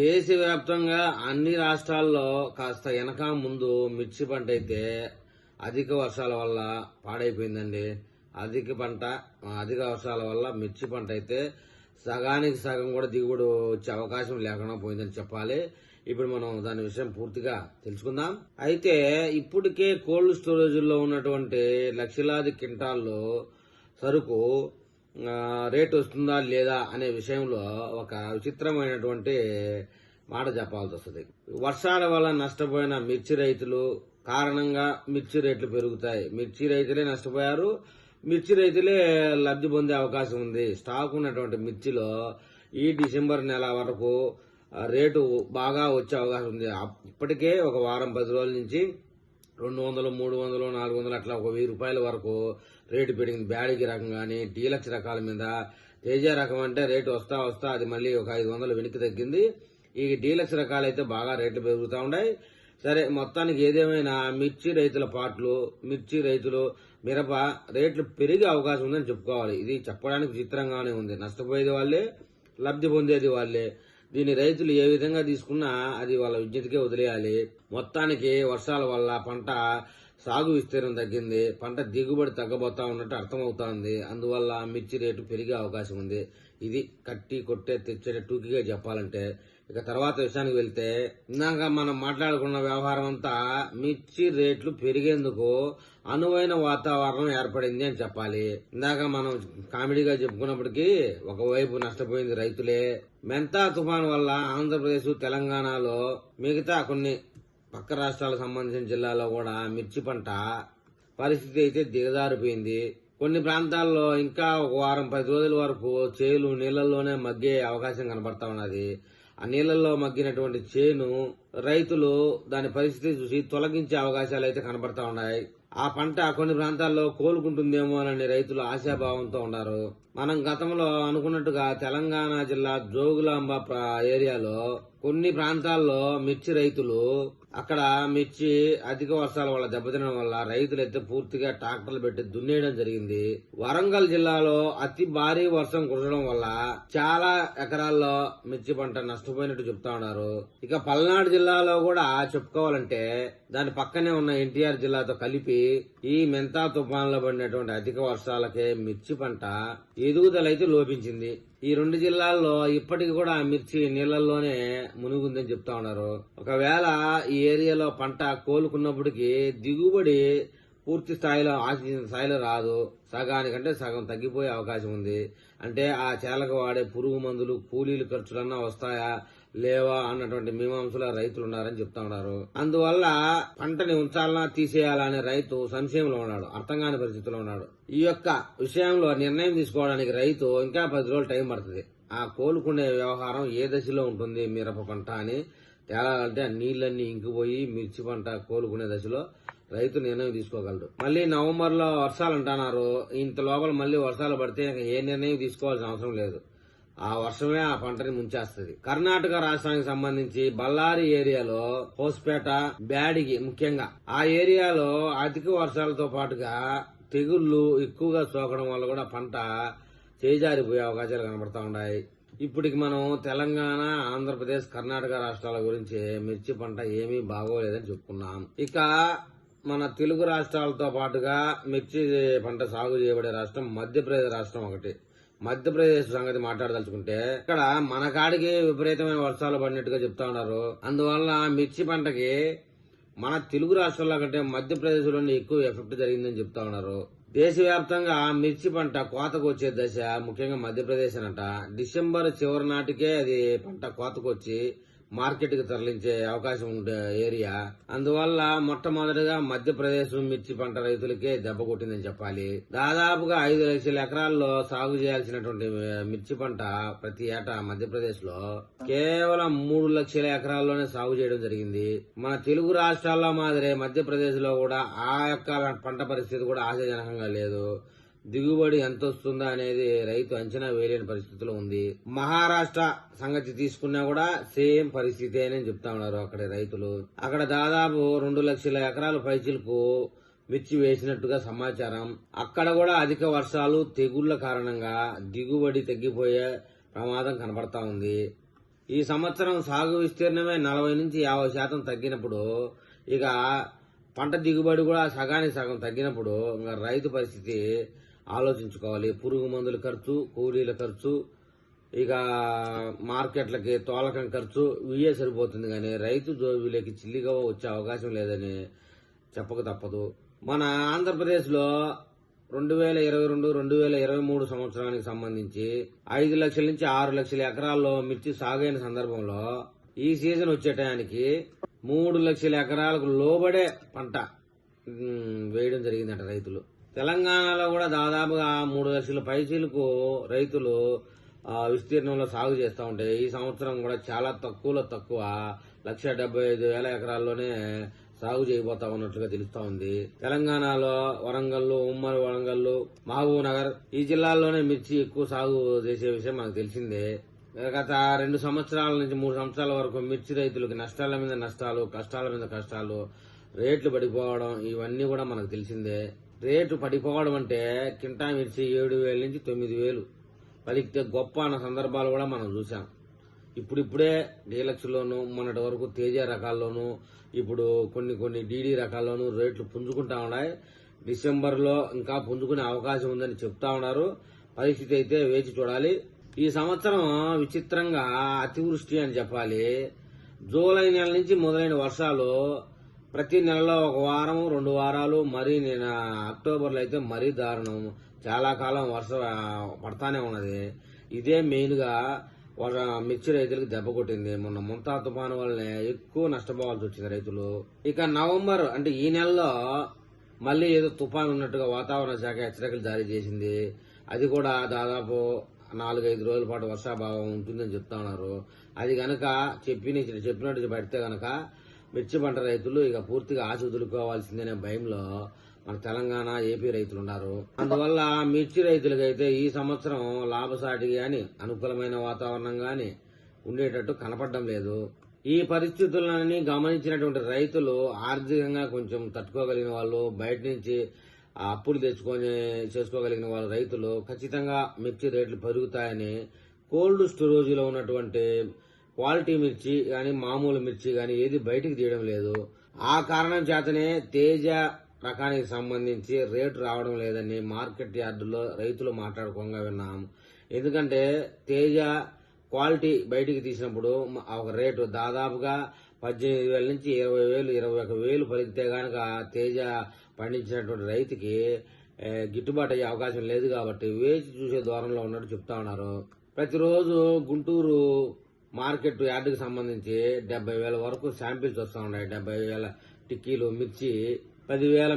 దేశవ్యాప్తంగా అన్ని రాష్ట్రాల్లో కాస్త వెనక ముందు మిర్చి పంట అయితే అధిక వర్షాల వల్ల పాడైపోయిందండి. అధిక పంట అధిక వర్షాల వల్ల మిర్చి పంట అయితే సగానికి సగం కూడా దిగుబడి వచ్చే అవకాశం లేకుండా పోయిందని చెప్పాలి. ఇప్పుడు మనం దాని విషయం పూర్తిగా తెలుసుకుందాం. అయితే ఇప్పటికే కోల్డ్ స్టోరేజ్లో ఉన్నటువంటి లక్షలాది క్వింటాల్లో సరుకు రేట్ వస్తుందా లేదా అనే విషయంలో ఒక విచిత్రమైనటువంటి మాట చెప్పాల్సి వస్తుంది. వర్షాల వల్ల నష్టపోయిన మిర్చి రైతులు కారణంగా మిర్చి రేట్లు పెరుగుతాయి. మిర్చి రైతులే నష్టపోయారు. మిర్చి రైతులే లబ్ధి పొందే అవకాశం ఉంది. స్టాక్ ఉన్నటువంటి మిర్చిలో ఈ డిసెంబర్ నెల వరకు రేటు బాగా వచ్చే అవకాశం ఉంది. ఇప్పటికే ఒక వారం పది రోజుల నుంచి రెండు వందలు మూడు వందలు నాలుగు వందలు అట్లా ఒక వెయ్యి రూపాయల వరకు రేటు పెరిగింది. బ్యాడీకి రకం కానీ డీలక్స్ రకాల మీద తేజ రకం అంటే రేటు వస్తా వస్తా అది మళ్ళీ ఒక ఐదు వందలు వెనక్కి తగ్గింది. ఈ డీలక్స్ రకాలు అయితే బాగా రేట్లు పెరుగుతూ ఉన్నాయి. సరే మొత్తానికి ఏదేమైనా మిర్చి రైతుల పాటలు మిర్చి రైతులు మిరప రేట్లు పెరిగే అవకాశం ఉందని చెప్పుకోవాలి. ఇది చెప్పడానికి చిత్రంగానే ఉంది. నష్టపోయేది వాళ్ళే లబ్ధి పొందేది వాళ్ళే. దీన్ని రైతులు ఏ విధంగా తీసుకున్నా అది వాళ్ళ విద్యుత్కే వదిలేయాలి. మొత్తానికి వర్షాల వల్ల పంట సాగు విస్తీర్ణం తగ్గింది పంట దిగుబడి తగ్గబోతా ఉన్నట్టు అర్థమవుతోంది. అందువల్ల మిర్చి రేటు పెరిగే అవకాశం ఉంది. ఇది కట్టి కొట్టే తెచ్చే టూకీగా చెప్పాలంటే. ఇక తర్వాత విషయానికి వెళ్తే ఇందాక మనం మాట్లాడుకున్న వ్యవహారం అంతా మిర్చి రేట్లు పెరిగేందుకు అనువైన వాతావరణం ఏర్పడింది అని చెప్పాలి. ఇందాక మనం కామెడీగా చెప్పుకున్నప్పటికీ ఒకవైపు నష్టపోయింది రైతులే. మెంతా తుఫాన్ వల్ల ఆంధ్రప్రదేశ్ తెలంగాణలో మిగతా కొన్ని పక్క రాష్ట్రాలకు సంబంధించిన జిల్లాలో కూడా మిర్చి పంట పరిస్థితి అయితే దిగజారిపోయింది. కొన్ని ప్రాంతాల్లో ఇంకా ఒక వారం పది రోజుల వరకు చేలు నీళ్ళలోనే మగ్గే అవకాశం కనబడతా ఉన్నది. ఆ నీళ్ళలో మగ్గినటువంటి చేను రైతులు దాని పరిస్థితి చూసి తొలగించే అవకాశాలు అయితే కనబడతా ఉన్నాయి. ఆ పంట కొన్ని ప్రాంతాల్లో కోలుకుంటుందేమో అని రైతులు ఆశాభావంతో ఉన్నారు. మనం గతంలో అనుకున్నట్టుగా తెలంగాణ జిల్లా జోగులాంబ ఏరియాలో కొన్ని ప్రాంతాల్లో మిర్చి రైతులు అక్కడ మిర్చి అధిక వర్షాల వల్ల దెబ్బతినడం వల్ల రైతులు అయితే పూర్తిగా ట్రాక్టర్లు పెట్టి దున్నేయడం జరిగింది. వరంగల్ జిల్లాలో అతి భారీ వర్షం కురవడం వల్ల చాలా ఎకరాల్లో మిర్చి పంట నష్టపోయినట్టు చెప్తా ఉన్నారు. ఇక పల్నాడు జిల్లాలో కూడా చెప్పుకోవాలంటే దాని పక్కనే ఉన్న ఎన్టీఆర్ జిల్లాతో కలిపి ఈ మెంతా తుఫాన్లో పడినటువంటి అధిక వర్షాలకే మిర్చి పంట ఎదుగుదల అయితే లోపించింది. ఈ రెండు జిల్లాల్లో ఇప్పటికి కూడా మిర్చి నీళ్ళలోనే మునిగుందని చెప్తా ఉన్నారు. ఒకవేళ ఈ ఏరియాలో పంట కోలుకున్నప్పటికీ దిగుబడి పూర్తి స్థాయిలో ఆశించిన స్థాయిలో రాదు. సగానికంటే సగం తగ్గిపోయే అవకాశం ఉంది. అంటే ఆ చేలకు వాడే పురుగు మందులు కూలీలు ఖర్చులన్నా వస్తాయా? లేవా అన్నటువంటి మీమాంసలో రైతులు ఉన్నారని చెప్తా ఉన్నారు. అందువల్ల పంటని ఉంచాలనా తీసేయాలా అనే రైతు సంశయంలో ఉన్నాడు అర్థం కాని పరిస్థితిలో ఉన్నాడు. ఈ యొక్క విషయంలో నిర్ణయం తీసుకోవడానికి రైతు ఇంకా పది రోజులు టైం పడుతుంది. ఆ కోలుకునే వ్యవహారం ఏ దశలో ఉంటుంది మిరప పంట అని తేలాలంటే ఆ నీళ్ళన్నీ ఇంకిపోయి మిర్చి పంట కోలుకునే దశలో రైతు నిర్ణయం తీసుకోగలడు. మళ్ళీ నవంబర్లో వర్షాలు అంటున్నారు. ఇంత లోపల మళ్ళీ వర్షాలు పడితే ఏ నిర్ణయం తీసుకోవాల్సిన అవసరం లేదు. ఆ వర్షమే ఆ పంటని ముంచేస్తుంది. కర్ణాటక రాష్ట్రానికి సంబంధించి బళ్ళారి ఏరియాలో హోస్పేట బ్యాడిగి ముఖ్యంగా. ఆ ఏరియాలో అధిక వర్షాలతో పాటుగా తెగుళ్ళు ఎక్కువగా సోకడం వల్ల కూడా పంట చేజారిపోయే అవకాశాలు కనబడతా ఉన్నాయి. ఇప్పటికి మనం తెలంగాణ ఆంధ్రప్రదేశ్ కర్ణాటక రాష్ట్రాల గురించి మిర్చి పంట ఏమీ బాగోలేదని చెప్పుకున్నాం. ఇక మన తెలుగు రాష్ట్రాలతో పాటుగా మిర్చి పంట సాగు చేయబడే రాష్ట్రం మధ్యప్రదేశ్ రాష్ట్రం ఒకటి. మధ్యప్రదేశ్ సంగతి మాట్లాడదలుచుకుంటే ఇక్కడ మన కాడికి విపరీతమైన వర్షాలు పడినట్టుగా చెప్తా ఉన్నారు. అందువల్ల మిర్చి పంటకి మన తెలుగు రాష్ట్రాల కంటే మధ్యప్రదేశ్లోనే ఎక్కువ ఎఫెక్ట్ జరిగిందని చెప్తా ఉన్నారు. దేశవ్యాప్తంగా మిర్చి పంట కోతకు వచ్చే దశ ముఖ్యంగా మధ్యప్రదేశ్ అనట డిసెంబర్ చివరి నాటికే అది పంట కోతకు మార్కెట్కి మార్కెట్కి తరలించే అవకాశం ఉండే ఏరియా. అందువల్ల మొట్టమొదటిగా మధ్యప్రదేశ్ మిర్చి పంట రైతులకే దెబ్బ కొట్టిందని చెప్పాలి. దాదాపుగా ఐదు లక్షల ఎకరాల్లో సాగు చేయాల్సినటువంటి మిర్చి పంట ప్రతి ఏటా మధ్యప్రదేశ్లో కేవలం మూడు లక్షల ఎకరాల్లోనే సాగు చేయడం జరిగింది. మన తెలుగు రాష్ట్రాల్లో మాదిరే మధ్యప్రదేశ్లో కూడా ఆ యొక్క పంట పరిస్థితి కూడా ఆశాజనకంగా లేదు. దిగుబడి ఎంత వస్తుందా అనేది రైతు అంచనా వేయలేని పరిస్థితిలో ఉంది. మహారాష్ట్ర సంగతి తీసుకున్నా కూడా సేమ్ పరిస్థితి అని చెప్తా ఉన్నారు అక్కడ రైతులు. అక్కడ దాదాపు రెండు లక్షల ఎకరాల పైచిలకు మిర్చి వేసినట్టుగా సమాచారం. అక్కడ కూడా అధిక వర్షాలు తెగుళ్ళ కారణంగా దిగుబడి తగ్గిపోయే ప్రమాదం కనబడతా ఉంది. ఈ సంవత్సరం సాగు విస్తీర్ణమే నలభై నుంచి యాభై శాతం తగ్గినప్పుడు ఇక పంట దిగుబడి కూడా సగానికి సగం తగ్గినప్పుడు ఇంకా రైతు పరిస్థితి ఆలోచించుకోవాలి. పురుగు మందుల ఖర్చు కూలీల ఖర్చు ఇక మార్కెట్లకి తోలకం ఖర్చు ఇవే సరిపోతుంది కానీ రైతు జోబీలోకి చిల్లిగా వచ్చే అవకాశం లేదని చెప్పక తప్పదు. మన ఆంధ్రప్రదేశ్లో రెండు వేల ఇరవై రెండు రెండు వేల ఇరవై మూడు సంవత్సరానికి సంబంధించి ఐదు లక్షల నుంచి ఆరు లక్షల ఎకరాల్లో మిర్చి సాగైన సందర్భంలో ఈ సీజన్ వచ్చే టయానికి మూడు లక్షల ఎకరాలకు లోబడే పంట వేయడం జరిగిందంట రైతులు. తెలంగాణలో కూడా దాదాపుగా మూడు లక్షల పైచీలకు రైతులు విస్తీర్ణంలో సాగు చేస్తూ ఉంటే ఈ సంవత్సరం కూడా చాలా తక్కువలో తక్కువ లక్ష డెబ్బై ఐదు వేల ఎకరాల్లోనే సాగు చేయబోతా ఉన్నట్లుగా తెలుస్తా ఉంది. తెలంగాణలో వరంగల్ ఉమ్మడి వరంగల్ మహబూబ్ నగర్ ఈ జిల్లాల్లోనే మిర్చి ఎక్కువ సాగు చేసే విషయం మనకు తెలిసిందే. గత రెండు సంవత్సరాల నుంచి మూడు సంవత్సరాల వరకు మిర్చి రైతులకు నష్టాల మీద నష్టాలు కష్టాల మీద కష్టాలు రేట్లు పడిపోవడం ఇవన్నీ కూడా మనకు తెలిసిందే. రేటు పడిపోవడం అంటే కింటా మిర్చి ఏడు వేల నుంచి తొమ్మిది వేలు. పలికితే గొప్ప అన్న సందర్భాలు కూడా మనం చూసాం ఇప్పుడిప్పుడే డీలక్స్లోను మొన్నటి వరకు తేజ రకాల్లోనూ ఇప్పుడు కొన్ని కొన్ని డీడీ రకాల్లోనూ రేట్లు పుంజుకుంటా ఉన్నాయి. డిసెంబర్లో ఇంకా పుంజుకునే అవకాశం ఉందని చెప్తా ఉన్నారు. పరిస్థితి అయితే వేచి చూడాలి. ఈ సంవత్సరం విచిత్రంగా అతివృష్టి అని చెప్పాలి. జూలై నెల నుంచి మొదలైన వర్షాలు ప్రతి నెలలో ఒక వారం రెండు వారాలు మరీ నేను అక్టోబర్లో అయితే మరీ దారుణం. చాలా కాలం వర్ష పడతానే ఉన్నది. ఇదే మెయిన్గా మిర్చి రైతులకు దెబ్బ కొట్టింది. మొన్న ముంతా తుఫాను వల్లనే ఎక్కువ నష్టపోవాల్సి వచ్చింది రైతులు. ఇక నవంబర్ అంటే ఈ నెలలో మళ్ళీ ఏదో తుఫాన్ ఉన్నట్టుగా వాతావరణ శాఖ హెచ్చరికలు జారీ చేసింది. అది కూడా దాదాపు నాలుగైదు రోజుల పాటు వర్షాభావం ఉంటుందని చెప్తా ఉన్నారు. అది గనక చెప్పిన చెప్పినట్టు పడితే గనక మిర్చి పంట రైతులు ఇక పూర్తిగా ఆశ వదులుకోవాల్సిందనే భయంలో మన తెలంగాణ ఏపీ రైతులు ఉన్నారు. అందువల్ల మిర్చి రైతులకైతే ఈ సంవత్సరం లాభసాటి గాని అనుకూలమైన వాతావరణం గాని ఉండేటట్టు కనపడడం లేదు. ఈ పరిస్థితులని గమనించినటువంటి రైతులు ఆర్థికంగా కొంచెం తట్టుకోగలిగిన వాళ్ళు బయట నుంచి అప్పులు తెచ్చుకొని చేసుకోగలిగిన వాళ్ళు రైతులు ఖచ్చితంగా మిర్చి రేట్లు పెరుగుతాయని కోల్డ్ స్టోరేజ్లో ఉన్నటువంటి క్వాలిటీ మిర్చి కానీ మామూలు మిర్చి కానీ ఏది బయటికి తీయడం లేదు. ఆ కారణం చేతనే తేజ రకానికి సంబంధించి రేటు రావడం లేదని మార్కెట్ యార్డులో రైతులు మాట్లాడుకోగా విన్నాం. ఎందుకంటే తేజ క్వాలిటీ బయటికి తీసినప్పుడు ఒక రేటు దాదాపుగా పద్దెనిమిది వేల నుంచి ఇరవై వేలు ఇరవై ఒక వేలు పలికితే గనక తేజ పండించినటువంటి రైతుకి గిట్టుబాటు అయ్యే అవకాశం లేదు కాబట్టి వేచి చూసే దూరంలో ఉన్నట్టు చెప్తా ఉన్నారు. ప్రతిరోజు గుంటూరు మార్కెట్ యార్డుకి సంబంధించి డెబ్బై వేల వరకు శాంపిల్స్ వస్తూ ఉన్నాయి. డెబ్బై వేల టిక్కీలు మిర్చి పదివేల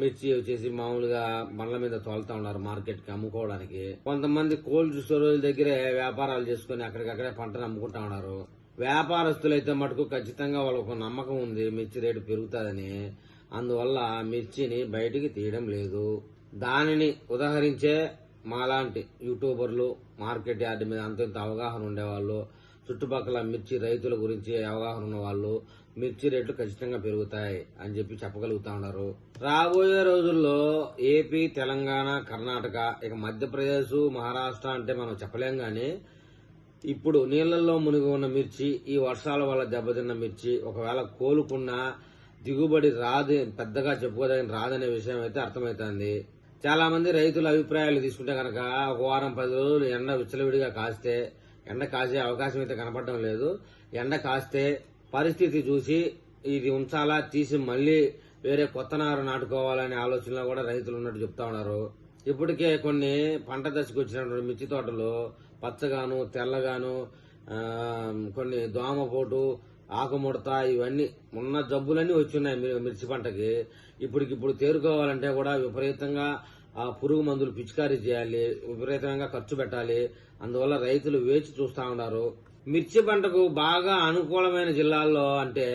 మిర్చి వచ్చేసి మామూలుగా బండ్ల మీద తోలుతా ఉన్నారు మార్కెట్కి అమ్ముకోవడానికి. కొంతమంది కోల్డ్ స్టోరేజ్ దగ్గరే వ్యాపారాలు చేసుకుని అక్కడికక్కడే పంటను అమ్ముకుంటా ఉన్నారు. వ్యాపారస్తులైతే మటుకు ఖచ్చితంగా వాళ్ళకు నమ్మకం ఉంది మిర్చి రేటు పెరుగుతుందని. అందువల్ల మిర్చిని బయటికి తీయడం లేదు. దానిని ఉదాహరించే మాలాంటి యూట్యూబర్లు మార్కెట్ యార్డ్ మీద అంత ఇంత అవగాహన ఉండేవాళ్ళు చుట్టుపక్కల మిర్చి రైతుల గురించి అవగాహన ఉన్న వాళ్ళు మిర్చి రేట్లు ఖచ్చితంగా పెరుగుతాయి అని చెప్పి చెప్పగలుగుతా ఉన్నారు. రాబోయే రోజుల్లో ఏపీ తెలంగాణ కర్ణాటక ఇక మధ్యప్రదేశ్ మహారాష్ట్ర అంటే మనం చెప్పలేం కానీ ఇప్పుడు నీళ్ళలో మునిగి ఉన్న మిర్చి ఈ వర్షాల వల్ల దెబ్బతిన్న మిర్చి ఒకవేళ కోలుకున్నా దిగుబడి రాదు పెద్దగా చెప్పుకోదగిన రాదనే విషయం అయితే అర్థమవుతుంది. చాలా మంది రైతుల అభిప్రాయాలు తీసుకుంటే కనుక ఒక వారం పది రోజులు ఎండ విచ్చలవిడిగా కాస్తే ఎండ కాసే అవకాశం అయితే కనపడడం లేదు. ఎండ కాస్తే పరిస్థితి చూసి ఇది ఉంచాలా తీసి మళ్ళీ వేరే కొత్త నారు నాటుకోవాలనే ఆలోచనలో కూడా రైతులు ఉన్నట్టు చెప్తా ఉన్నారు. ఇప్పటికే కొన్ని పంట దశకు వచ్చినటువంటి మిర్చి తోటలు పచ్చగాను తెల్లగాను కొన్ని దోమపోటు ఆకుముడత ఇవన్నీ ఉన్న జబ్బులన్నీ వచ్చున్నాయి మీ- మిర్చి పంటకి. ఇప్పటికిప్పుడు తేరుకోవాలంటే కూడా విపరీతంగా ఆ పురుగు మందులు పిచికారీ చేయాలి విపరీతంగా ఖర్చు పెట్టాలి. అందువల్ల రైతులు వేచి చూస్తా ఉన్నారు. మిర్చి పంటకు బాగా అనుకూలమైన జిల్లాల్లో అంటే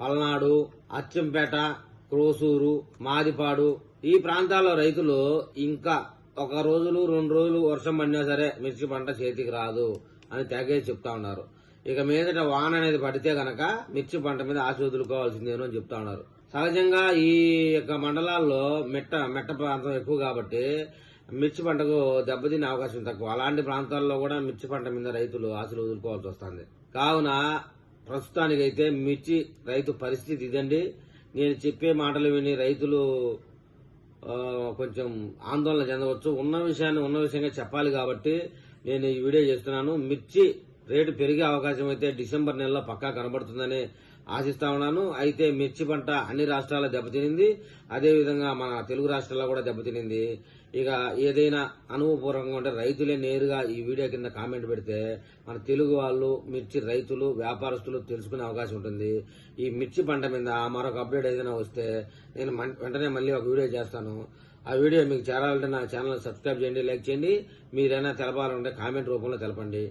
పల్నాడు అచ్చంపేట క్రోసూరు మాదిపాడు. ఈ ప్రాంతాల్లో రైతులు ఇంకా ఒక రోజులు రెండు రోజులు వర్షం పడినా సరే మిర్చి పంట చేతికి రాదు అని తెగేసి చెప్తా ఉన్నారు. ఇక మీదట వాన అనేది పడితే గనక మిర్చి పంట మీద ఆశ వదులుకోవాల్సిందేనో అని చెప్తా ఉన్నారు. సహజంగా ఈ యొక్క మండలాల్లో మెట్ట మెట్ట ప్రాంతం ఎక్కువ కాబట్టి మిర్చి పంటకు దెబ్బతినే అవకాశం తక్కువ. అలాంటి ప్రాంతాల్లో కూడా మిర్చి పంట మీద రైతులు ఆశలు వదులుకోవాల్సి వస్తుంది. కావున ప్రస్తుతానికైతే మిర్చి రైతు పరిస్థితి ఇదండి. నేను చెప్పే మాటలు విని రైతులు కొంచెం ఆందోళన చెందవచ్చు. ఉన్న విషయాన్ని ఉన్న విషయంగా చెప్పాలి కాబట్టి నేను ఈ వీడియో చేస్తున్నాను. మిర్చి రేటు పెరిగే అవకాశం అయితే డిసెంబర్ నెలలో పక్కా కనబడుతుందని ఆశిస్తా ఉన్నాను. అయితే మిర్చి పంట అన్ని రాష్ట్రాల్లో దెబ్బతినింది. అదేవిధంగా మన తెలుగు రాష్ట్రాల్లో కూడా దెబ్బతినింది. ఇక ఏదైనా అనుభవపూర్వకంగా ఉంటే రైతులే నేరుగా ఈ వీడియో కింద కామెంట్ పెడితే మన తెలుగు వాళ్ళు మిర్చి రైతులు వ్యాపారస్తులు తెలుసుకునే అవకాశం ఉంటుంది. ఈ మిర్చి పంట మీద మరొక అప్డేట్ ఏదైనా వస్తే నేను వెంటనే మళ్ళీ ఒక వీడియో చేస్తాను. ఆ వీడియో మీకు చేరాలంటే నా ఛానల్ సబ్స్క్రైబ్ చేయండి లైక్ చేయండి. మీరైనా తెలపాలంటే కామెంట్ రూపంలో తెలపండి.